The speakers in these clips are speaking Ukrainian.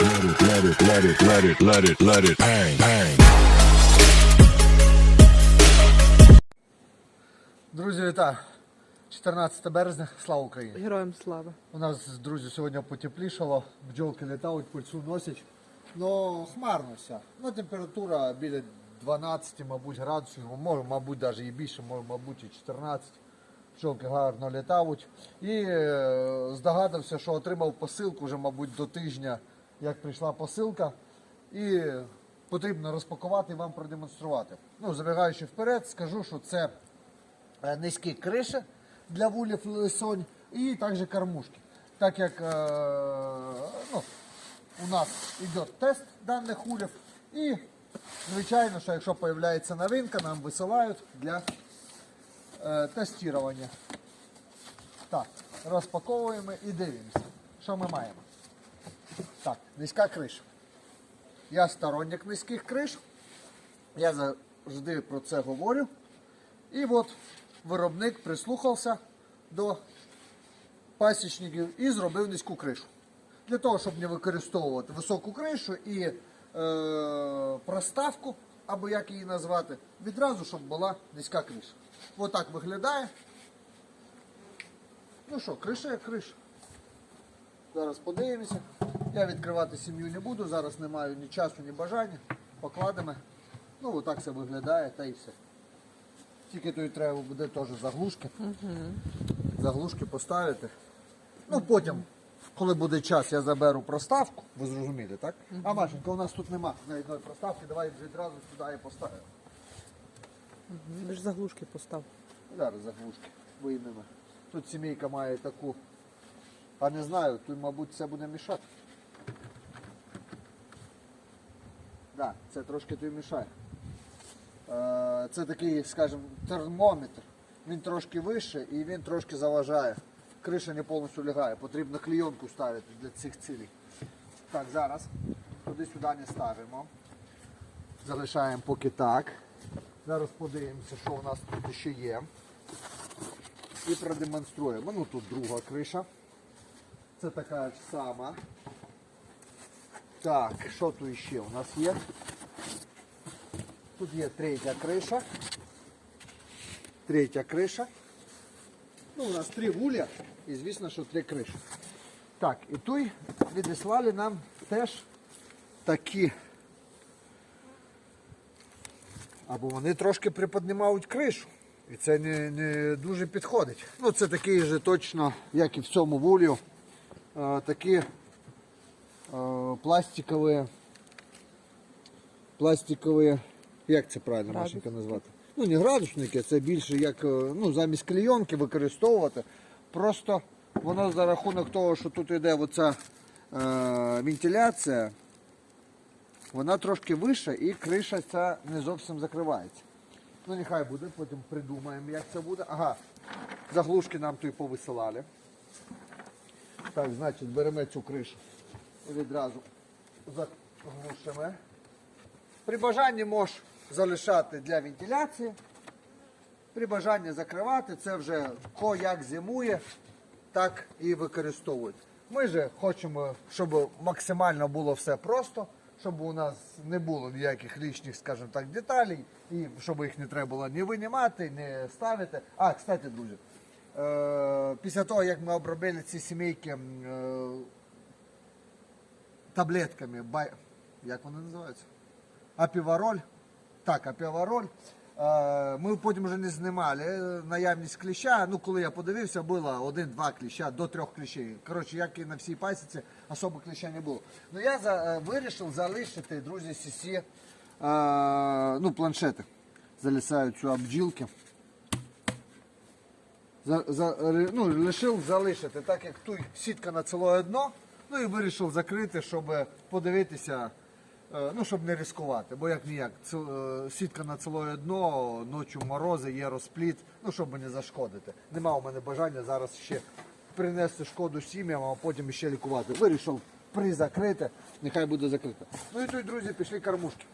Let it, let it, let it, let it, let it, let it bang, bang. Друзі, вітаю! 14 березня, слава Україні! Героям слава. У нас, друзі, сьогодні потеплішало, бджолки літають, пульсу носять. Ну, хмарно все. Ну, температура біля 12, мабуть, градусів, може, мабуть, навіть і більше, може, мабуть, і 14. Бджолки гарно літають. І е, здогадався, що отримав посилку вже, мабуть, до тижня, як прийшла посилка. І потрібно розпакувати і вам продемонструвати. Ну, забігаючи вперед, скажу, що це е, низькі криші для вулів лисонь і також кормушки. Так як е, ну, у нас йде тест даних улів, і звичайно, що якщо з'являється новинка, нам висилають для е, тестування. Так, розпаковуємо і дивимося, що ми маємо. Так, низька криша. Я сторонник низьких криш. Я завжди про це говорю. І от виробник прислухався до пасічників і зробив низьку кришу. Для того, щоб не використовувати високу кришу і е, проставку, або як її назвати, відразу, щоб була низька криша. Ось так виглядає. Ну що, криша як криша. Зараз подивимося. Я відкривати сім'ю не буду, зараз не маю ні часу, ні бажання. Покладемо. Ну, отак це виглядає та і все. Тільки тут треба буде теж заглушки. Заглушки поставити. Ну потім, коли буде час, я заберу проставку. Ви зрозуміли, так? А Машенька, у нас тут нема на одної проставки, давай відразу сюди і поставимо. Ви ж заглушки постав. Зараз заглушки виймемо. Тут сімейка має таку. А не знаю, тут, мабуть, це буде мішати. Так, да, це трошки тут мішає. Е, Це такий, скажімо, термометр. Він трошки вище і він трошки заважає. Криша не повністю лягає. Потрібно клейонку ставити для цих цілей. Так, зараз туди-сюди не ставимо. Залишаємо поки так. Зараз подивимося, що у нас тут ще є. І продемонструємо. Ну тут друга криша. Це така ж сама. Так, що тут ще у нас є? Тут є третя криша. Третя криша. Ну, у нас три вуля і звісно, що три криші. Так, і тут відіслали нам теж такі. Або вони трошки приподнімають кришу. І це не, не дуже підходить. Ну, це такий же точно, як і в цьому вулю, такі е, пластикові, пластикові, як це правильно Машенька назвати? Ну, не градусники, це більше як е, ну, замість клейонки використовувати. Просто воно за рахунок того, що тут йде оця е, вентиляція, вона трошки вища і криша ця не зовсім закривається. Ну нехай буде, потім придумаємо, як це буде. Ага, заглушки нам тут повисилали. Так, значить, беремо цю кришу відразу заглушимо. При бажанні можеш залишати для вентиляції. При бажанні закривати, це вже ко як зимує, так і використовують. Ми же хочемо, щоб максимально було все просто, щоб у нас не було ніяких лишніх, скажімо так, деталей, і щоб їх не треба було ні винімати, ні ставити. А, кстати, друзі, після того, як ми обробили ці сімейки е, таблетками, як вони називаються? Апівароль. Так, апівароль. Е, Ми потім вже не знімали наявність кліща. Ну, коли я подивився, було один-два кліща до трьох кліщей. Коротше, як і на всій пасіці, особо кліща не було. Ну я за, е, вирішив залишити, друзі, сісі, е, ну, планшети. Залісають сюди бджілки. Ну, лишив залишити, так як тут сітка на ціле дно, ну і вирішив закрити, щоб подивитися, е, ну, щоб не ризикувати. Бо як ніяк, е, сітка на ціле дно, ночі морози, є розпліт, ну, щоб не зашкодити. Нема у мене бажання зараз ще принести шкоду сім'ям, а потім ще лікувати. Вирішив призакрити, нехай буде закрито. Ну і тут, друзі, пішли кормушки.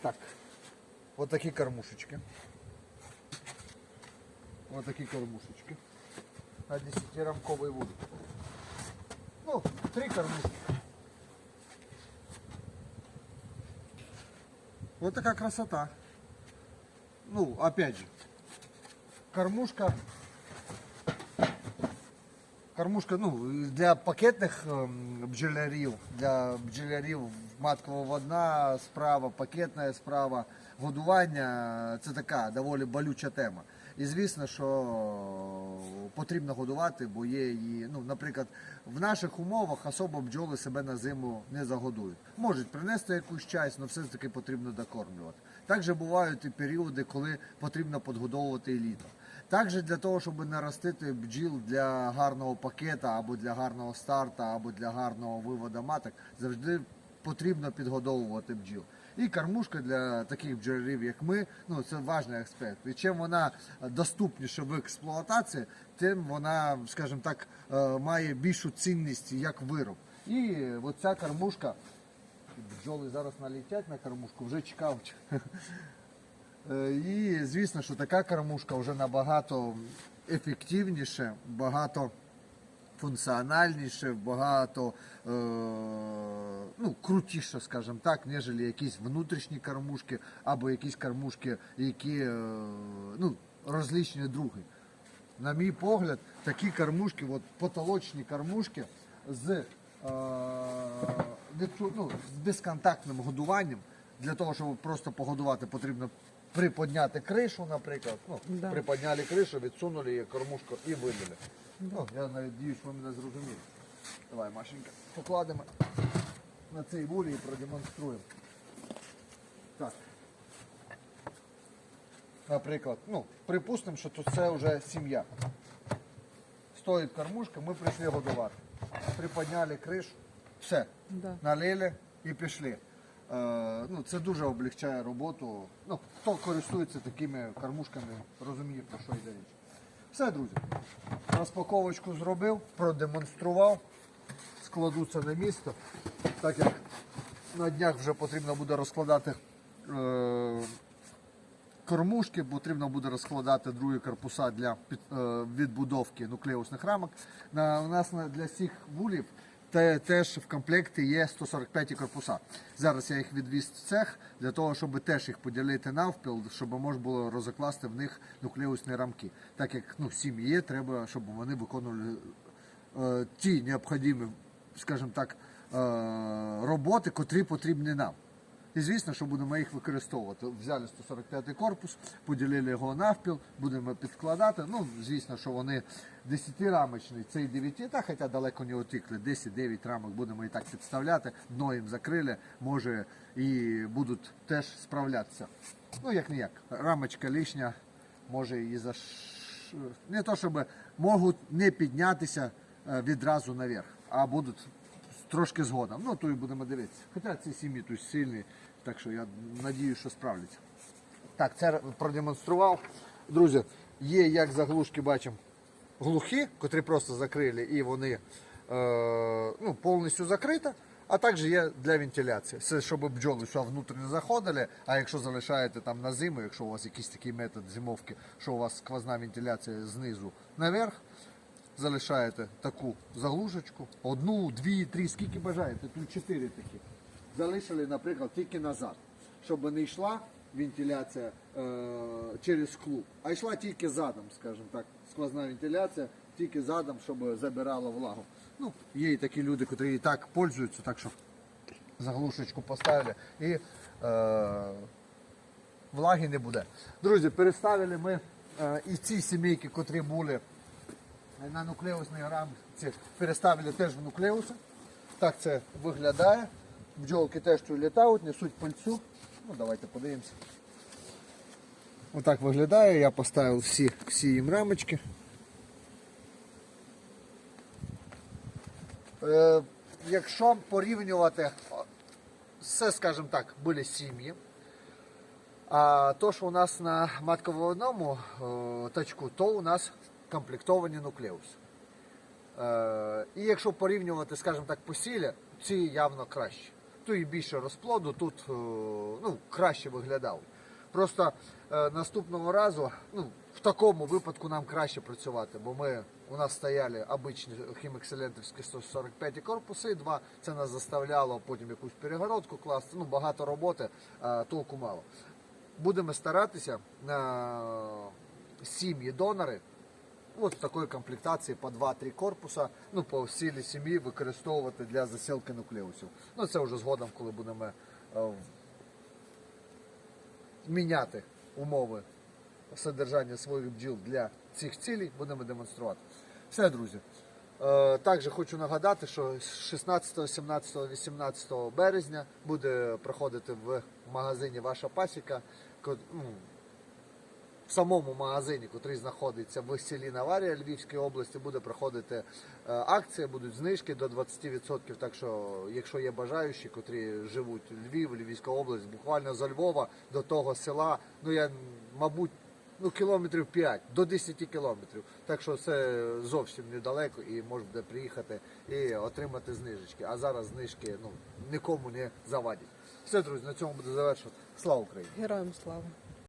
Так, от кормушечки. Вот такие кормушечки. На 10-рамковый вуд. Ну, три кормушки. Вот такая красота. Ну, опять же, кормушка кормушка ну, для пакетних эм, бджолярів, для бджолярів маткового дна справа, пакетная справа, годування э, це така доволі болюча тема. І звісно, що потрібно годувати, бо є і, ну, наприклад, в наших умовах особо бджоли себе на зиму не загодують. Можуть принести якусь часть, але все ж таки потрібно докормлювати. Також бувають і періоди, коли потрібно підгодовувати і літо. Також для того, щоб наростити бджіл для гарного пакета, або для гарного старта, або для гарного виводу маток, завжди потрібно підгодовувати бджіл. І кормушка для таких бджолярів, як ми, ну це важний аспект. І чим вона доступніша в експлуатації, тим вона, скажімо так, е, має більшу цінність як вироб. І от ця кормушка, бджоли зараз налетять на кормушку, вже чекають. Е, І звісно, що така кормушка вже набагато ефективніше, багато функціональніше, багато е, ну, крутіше, скажімо так, ніж якісь внутрішні кормушки або якісь кормушки, які е, ну, розлічні другі. На мій погляд, такі кормушки, от потолочні кормушки з, е, ну, з безконтактним годуванням. Для того, щоб просто погодувати, потрібно приподняти кришу, наприклад. Ну, Да. Приподняли кришу, відсунули її кормушку і вивели. Ну, я надіюсь, ви мене зрозуміли. Давай, Машенька, покладемо на цей вулі і продемонструємо. Так. Наприклад, ну, припустимо, що тут це вже сім'я. Стоїть кормушка, ми прийшли годувати. Приподняли кришу, все, Да. налили і пішли. Е, ну, це дуже облегчає роботу. Ну, хто користується такими кормушками, розуміє, про що йде річ. Все, друзі. Розпаковочку зробив, продемонстрував, складу це на місто, так як на днях вже потрібно буде розкладати е, кормушки, потрібно буде розкладати другі корпуса для е, відбудовки нуклеусних рамок. У нас для всіх вулів те, теж в комплекті є 145 корпуса. Зараз я їх відвіз в цех для того, щоб теж їх поділити навпіл, щоб можна було розкласти в них нуклеусні рамки. Так як ну, сім'ї є, треба, щоб вони виконували е, ті необхідні, скажімо так, е, роботи, котрі потрібні нам. І звісно, що будемо їх використовувати. Взяли 145 корпус, поділили його навпіл, будемо підкладати. Ну, звісно, що вони 10-рамочний, цей 9, та хоча далеко не отікли, 10-9 рамок будемо і так підставляти, дно їм закрили, може і будуть теж справлятися. Ну, як ніяк, рамочка лишня, може і за не то, щоб можуть не піднятися е, відразу наверх, а будуть трошки згодом. Ну, то і будемо дивитися. Хоча ці сім'ї тут сильні, так що я надію, що справляться. Так, це продемонстрував. Друзі, є як заглушки бачимо глухі, котрі просто закрили і вони е, ну, повністю закриті. А також є для вентиляції. Це щоб бджоли що внутрі не заходили, а якщо залишаєте там на зиму, якщо у вас якийсь такий метод зимовки, що у вас сквозна вентиляція знизу наверх, залишаєте таку заглушечку, одну, дві, три, скільки бажаєте, тут чотири такі. Залишили, наприклад, тільки назад, щоб не йшла вентиляція е, через клуб, а йшла тільки задом, скажімо так, сквозна вентиляція, тільки задом, щоб забирала влагу. Ну, є і такі люди, які і так пользуються, так що заглушечку поставили і е, влаги не буде. Друзі, переставили ми е, і ці сімейки, котрі були на нуклеусній рамці, переставили теж в нуклеуси. Так це виглядає. Бджолки теж літають, несуть пальцю. Ну, давайте подивимося. Отак виглядає. Я поставив всі, всі їм рамочки. Е, якщо порівнювати, це, скажімо так, були сім'ї. А то, що у нас на матководному е, тачку, то у нас комплектовані нуклеуси. Е, і якщо порівнювати, скажімо так, по сілі, ці явно краще. Тут і більше розплоду, тут е, ну, краще виглядав. Просто е, наступного разу, ну, в такому випадку нам краще працювати, бо ми у нас стояли обичні хімекселентівські 145 корпуси, два це нас заставляло потім якусь перегородку класти. Ну, багато роботи, а толку мало. Будемо старатися на сім'ї донори. От в такої комплектації по 2-3 корпуса, ну по силі сім'ї використовувати для засілки нуклеусів. Ну це вже згодом, коли будемо е, міняти умови содержання своїх бджіл для цих цілей, будемо демонструвати. Все, друзі. Е, Також хочу нагадати, що з 16, 17, 18 березня буде проходити в магазині Ваша пасіка. ну, в самому магазині, який знаходиться в селі Наварія Львівської області, буде проходити е, акція, будуть знижки до 20%. Так що, якщо є бажаючі, котрі живуть Львів, Львівська область, буквально за Львова до того села, ну я мабуть. Ну, кілометрів 5 до 10 кілометрів. Так що це зовсім недалеко і можна буде приїхати і отримати знижечки. А зараз знижки ну, нікому не завадять. Все, друзі, на цьому буду завершувати. Слава Україні! Героям слава.